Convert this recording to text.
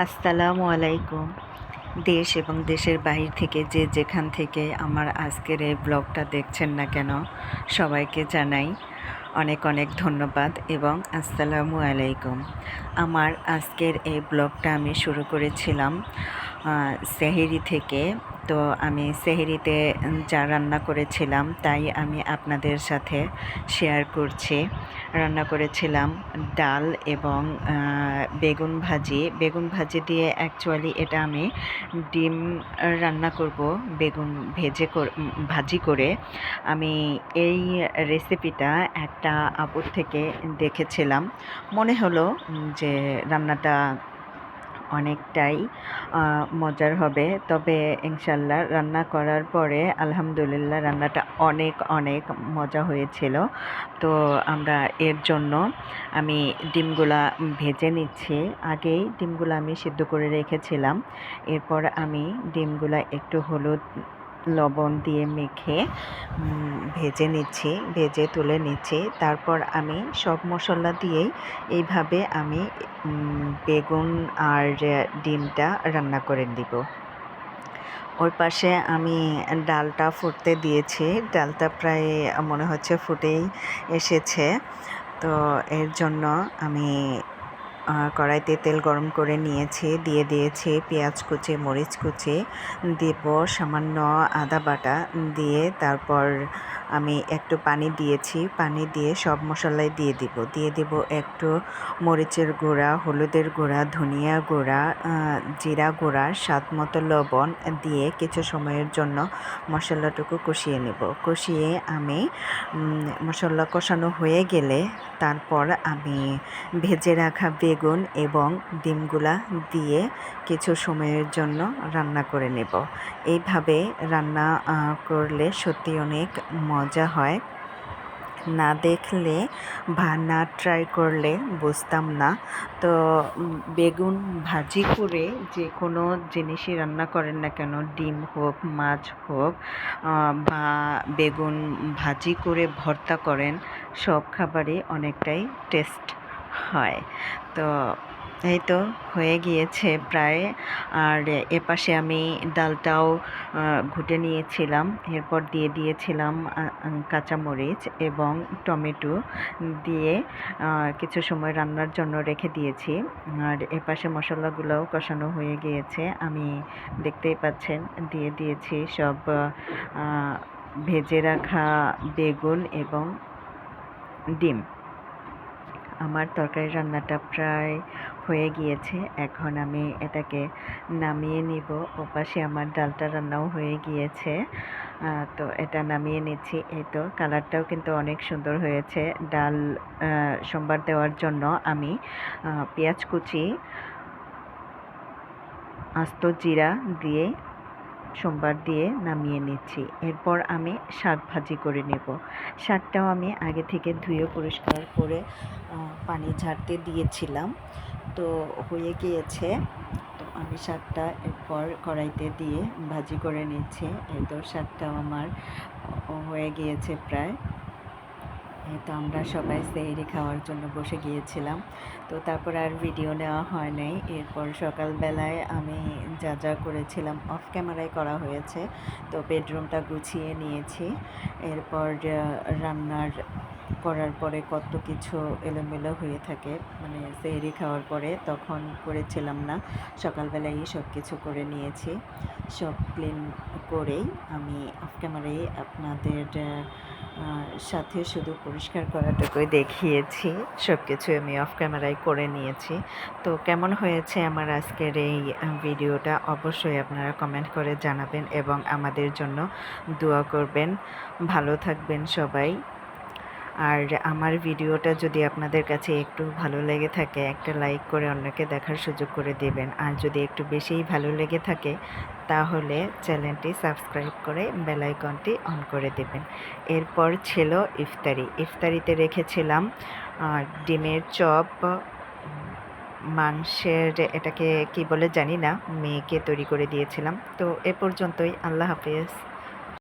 আসসালামু আলাইকুম। দেশ এবং দেশের বাহির থেকে যে যেখান থেকে আমার আজকের এই ব্লগটা দেখছেন না কেন, সবাইকে জানাই অনেক অনেক ধন্যবাদ এবং আসসালামু আলাইকুম। আমার আজকের এই ব্লগটা আমি শুরু করেছিলাম সেহেরি থেকে তো আমি সেহেরিতে যা রান্না করেছিলাম তাই আমি আপনাদের সাথে শেয়ার করছি। রান্না করেছিলাম ডাল এবং বেগুন ভাজি। বেগুন ভাজি দিয়ে অ্যাকচুয়ালি এটা আমি ডিম রান্না করব, বেগুন ভেজে ভাজি করে। আমি এই রেসিপিটা একটা আপুর থেকে দেখেছিলাম। মনে হলো যে রান্নাটা অনেকটাই মজার হবে। তবে ইনশাল্লাহ রান্না করার পরে আলহামদুলিল্লাহ রান্নাটা অনেক অনেক মজা হয়েছিল। তো আমরা এর জন্য আমি ডিমগুলা ভেজে নিচ্ছি। আগেই ডিমগুলো আমি সিদ্ধ করে রেখেছিলাম। এরপর আমি ডিমগুলা একটু হলুদ লবণ দিয়ে মেখে ভেজে নিচ্ছি, ভেজে তুলে নিচ্ছি। তারপর আমি সব মশলা দিয়েই এইভাবে আমি বেগুন আর ডিমটা রান্না করে দিব ওই পাশে আমি ডালটা ফুটতে দিয়েছি। ডালটা প্রায় মনে হচ্ছে ফুটেই এসেছে। তো এর জন্য আমি কড়াইতে তেল গরম করে নিয়েছে, দিয়ে দিয়েছে পেঁয়াজ কুচে, মরিচ কুচে দেব সামান্য আদা বাটা দিয়ে তারপর আমি একটু পানি দিয়েছি। পানি দিয়ে সব মশলাই দিয়ে দিব। দিয়ে দিব একটু মরিচের গুঁড়া, হলুদের গুঁড়া, ধনিয়া গুঁড়া জিরা গুঁড়া, স্বাদ মতো লবণ দিয়ে কিছু সময়ের জন্য মশলাটুকু কষিয়ে নেব। কষিয়ে আমি মশলা কষানো হয়ে গেলে তারপর আমি ভেজে রাখা বেগুন এবং ডিমগুলা দিয়ে কিছু সময়ের জন্য রান্না করে নেব। এইভাবে রান্না করলে সত্যি অনেক মজা হয়। না দেখলে বা না ট্রাই করলে বুঝতাম না। তো বেগুন ভাজি করে যে কোনো জিনিসই রান্না করেন না কেন, ডিম হোক, মাছ হোক বা বেগুন ভাজি করে ভর্তা করেন, সব খাবারই অনেকটাই টেস্ট হয়। তো এই তো হয়ে গিয়েছে প্রায়। আর এপাশে আমি ডালটাও ঘুটে নিয়েছিলাম। এরপর দিয়ে দিয়েছিলাম কাঁচামরিচ এবং টমেটো দিয়ে কিছু সময় রান্নার জন্য রেখে দিয়েছি। আর এপাশে মশলাগুলোও কষানো হয়ে গিয়েছে। আমি দেখতেই পাচ্ছেন, দিয়ে দিয়েছি সব ভেজে রাখা বেগুন এবং ডিম। আমার তরকারি রান্নাটা প্রায় হয়ে গিয়েছে। এখন আমি এটাকে নামিয়ে নিব। ওপাশে আমার ডালটা রান্নাও হয়ে গিয়েছে। তো এটা নামিয়ে নিচ্ছি। এই তো কালারটাও কিন্তু অনেক সুন্দর হয়েছে। ডাল সোমবার দেওয়ার জন্য আমি পেঁয়াজ কুচি, আস্ত জিরা দিয়ে সোমবার দিয়ে নামিয়ে নিচ্ছি। এরপর আমি শাক ভাজি করে নেব। শাকটাও আমি আগে থেকে ধুয়ে পরিষ্কার করে পানি ঝাড়তে দিয়েছিলাম। তো হয়ে গিয়েছে। তো আমি শাকটা এরপর কড়াইতে দিয়ে ভাজি করে নিচ্ছি। তো শাকটাও আমার হয়ে গিয়েছে প্রায়। তো আমরা সবাই সেহরি খাওয়ার জন্য বসে গিয়েছিলাম। তো তারপর আর ভিডিও নেওয়া হয় নাই। এরপর সকালবেলায় আমি যা যা করেছিলাম অফ ক্যামেরায় করা হয়েছে। তো বেডরুমটা গুছিয়ে নিয়েছি। এরপর রান্নার করার পরে কত কিছু এলোমেলো হয়ে থাকে মানে সেহরি খাওয়ার পরে তখন করেছিলাম না। সকালবেলায় সব কিছু করে নিয়েছি। সব ক্লিন করেই আমি অফ ক্যামেরায় আপনাদের সাথে শুধু পরিষ্কার করাটুকুই দেখিয়েছি। সব কিছু আমি অফ ক্যামেরায় করে নিয়েছি। তো কেমন হয়েছে আমার আজকের এই ভিডিওটা অবশ্যই আপনারা কমেন্ট করে জানাবেন এবং আমাদের জন্য দোয়া করবেন। ভালো থাকবেন সবাই। আর আমার ভিডিওটা যদি আপনাদের কাছে একটু ভালো লেগে থাকে, একটা লাইক করে অন্যকে দেখার সুযোগ করে দেবেন। আর যদি একটু বেশিই ভালো লেগে থাকে, তাহলে চ্যানেলটি সাবস্ক্রাইব করে বেলাইকনটি অন করে দেবেন। এরপর ছিল ইফতারি। ইফতারিতে রেখেছিলাম ডিমের চপ, মাংসের এটাকে কি বলে জানি না, মেয়েকে তৈরি করে দিয়েছিলাম। তো এ পর্যন্তই। আল্লাহ হাফেজ।